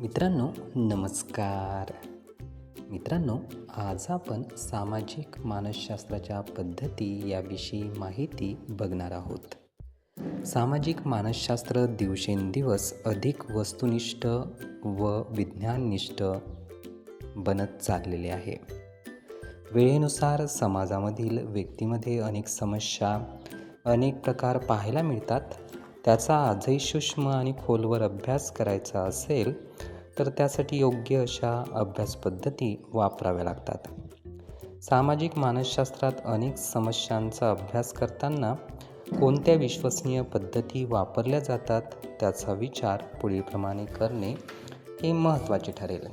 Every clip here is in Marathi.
मित्रांनो नमस्कार. मित्रांनो आज आपण सामाजिक मानसशास्त्राच्या पद्धती याविषयी माहिती बघणार आहोत. सामाजिक मानसशास्त्र दिवसेंदिवस अधिक वस्तुनिष्ठ व विज्ञाननिष्ठ बनत चाललेले आहे. वेळेनुसार समाजामधील व्यक्तीमध्ये अनेक समस्या अनेक प्रकार पाहायला मिळतात. त्याचा आजही सूक्ष्म आणि खोलवर अभ्यास करायचा असेल तर त्यासाठी योग्य अशा अभ्यास पद्धती वापराव्या लागतात. सामाजिक मानसशास्त्रात अनेक समस्यांचा अभ्यास करताना कोणत्या विश्वसनीय पद्धती वापरल्या जातात त्याचा विचार पुढीलप्रमाणे करणे हे महत्त्वाचे ठरेल.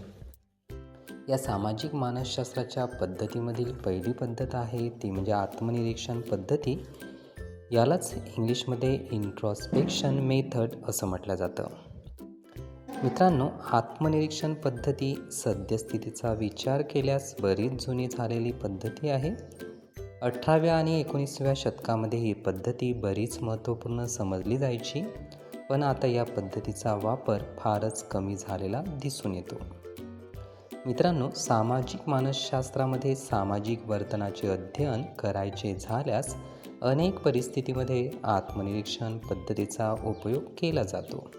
या सामाजिक मानसशास्त्राच्या पद्धतीमधील पहिली पद्धत आहे ती म्हणजे आत्मनिरीक्षण पद्धती. यालाच इंग्लिशमध्ये इंट्रॉस्पेक्शन मेथड असं म्हटलं जातं. मित्रांनो आत्मनिरीक्षण पद्धती सद्यस्थितीचा विचार केल्यास बरीच जुनी झालेली पद्धती आहे. अठराव्या आणि एकोणीसाव्या शतकामध्ये ही पद्धती बरीच महत्त्वपूर्ण समजली जायची पण आता या पद्धतीचा वापर फारच कमी झालेला दिसून येतो. मित्रांनो सामाजिक मानसशास्त्रामध्ये सामाजिक वर्तनाचे अध्ययन करायचे झाल्यास अनेक परिस्थितीमध्ये आत्मनिरीक्षण पद्धतीचा उपयोग केला जातो.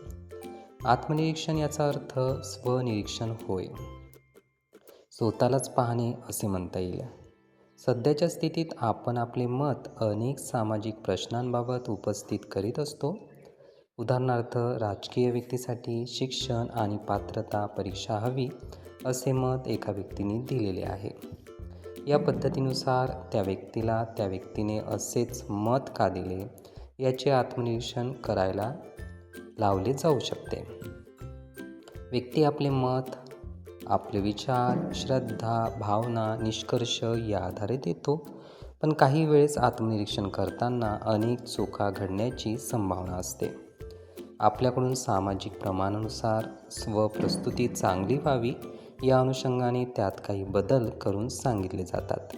आत्मनिरीक्षण याचा अर्थ स्वनिरीक्षण होय. स्वतःलाच पाहणे असे म्हणता येईल. सध्याच्या स्थितीत आपण आपले मत अनेक सामाजिक प्रश्नांबाबत उपस्थित करीत असतो. उदाहरणार्थ राजकीय व्यक्तीसाठी शिक्षण आणि पात्रता परीक्षा हवी असे मत एका व्यक्तीने दिलेले आहे. या पद्धतीनुसार त्या व्यक्तीला त्या व्यक्तीने असेच मत का दिले याचे आत्मनिरीक्षण करायला लावले जाऊ शकते. व्यक्ती आपले मत आपले विचार श्रद्धा भावना निष्कर्ष या आधारे देतो. पण काही वेळेस आत्मनिरीक्षण करताना अनेक चुका घडण्याची संभावना असते. आपल्याकडून सामाजिक प्रमाणानुसार स्वप्रस्तुती चांगली व्हावी या अनुषंगाने त्यात काही बदल करून सांगितले जातात.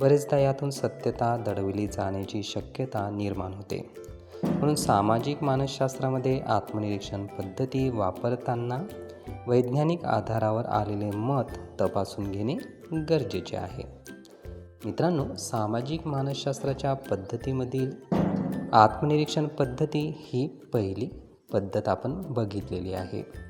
बरेचदा यातून सत्यता दडविली जाण्याची शक्यता निर्माण होते. म्हणून सामाजिक मानसशास्त्रामध्ये आत्मनिरीक्षण पद्धती वापरताना वैज्ञानिक आधारावर आलेले मत तपासून घेणे गरजेचे आहे. मित्रांनो सामाजिक मानसशास्त्राच्या पद्धतीमधील आत्मनिरीक्षण पद्धती ही पहिली पद्धत आपण बघितलेली आहे.